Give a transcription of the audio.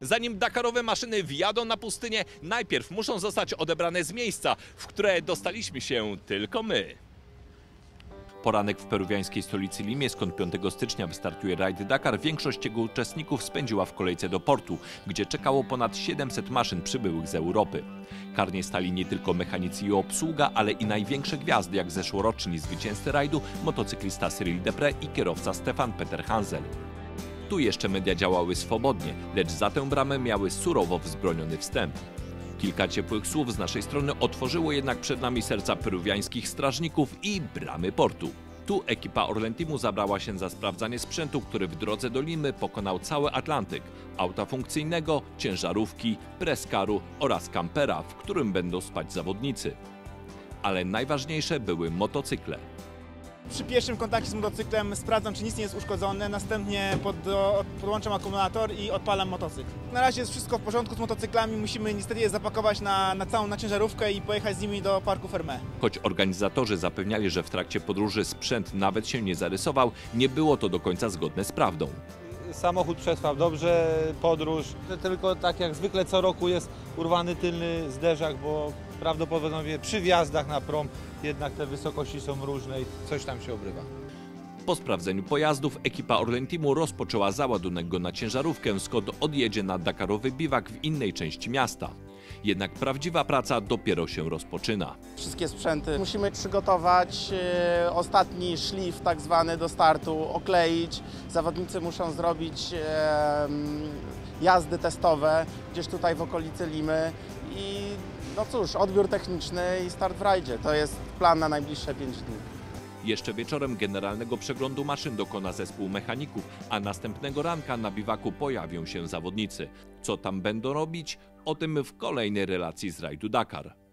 Zanim Dakarowe maszyny wjadą na pustynię, najpierw muszą zostać odebrane z miejsca, w które dostaliśmy się tylko my. Poranek w peruwiańskiej stolicy Limie, skąd 5 stycznia wystartuje rajd Dakar, większość jego uczestników spędziła w kolejce do portu, gdzie czekało ponad 700 maszyn przybyłych z Europy. Karnie stali nie tylko mechanicy i obsługa, ale i największe gwiazdy, jak zeszłoroczni zwycięzcy rajdu, motocyklista Cyril Depre i kierowca Stefan Peter Hansel. Tu jeszcze media działały swobodnie, lecz za tę bramę miały surowo wzbroniony wstęp. Kilka ciepłych słów z naszej strony otworzyło jednak przed nami serca peruwiańskich strażników i bramy portu. Tu ekipa Orlentimu zabrała się za sprawdzanie sprzętu, który w drodze do Limy pokonał cały Atlantyk. Auta funkcyjnego, ciężarówki, preskaru oraz kampera, w którym będą spać zawodnicy. Ale najważniejsze były motocykle. Przy pierwszym kontakcie z motocyklem sprawdzam, czy nic nie jest uszkodzone, następnie pod, podłączam akumulator i odpalam motocykl. Na razie jest wszystko w porządku z motocyklami, musimy niestety je zapakować na, na całą na ciężarówkę i pojechać z nimi do parku Ferme. Choć organizatorzy zapewniali, że w trakcie podróży sprzęt nawet się nie zarysował, nie było to do końca zgodne z prawdą. Samochód przetrwał dobrze podróż, tylko tak jak zwykle co roku jest urwany tylny zderzak, bo prawdopodobnie przy wjazdach na prom jednak te wysokości są różne i coś tam się obrywa. Po sprawdzeniu pojazdów ekipa Orlentimu rozpoczęła załadunek go na ciężarówkę, skąd odjedzie na Dakarowy biwak w innej części miasta. Jednak prawdziwa praca dopiero się rozpoczyna. wszystkie sprzęty. Musimy przygotować e, ostatni szlif tak zwany do startu, okleić. Zawodnicy muszą zrobić e, jazdy testowe gdzieś tutaj w okolicy Limy i no cóż, odbiór techniczny i start w rajdzie. To jest plan na najbliższe 5 dni. Jeszcze wieczorem generalnego przeglądu maszyn dokona zespół mechaników, a następnego ranka na biwaku pojawią się zawodnicy. Co tam będą robić? O tym w kolejnej relacji z rajdu Dakar.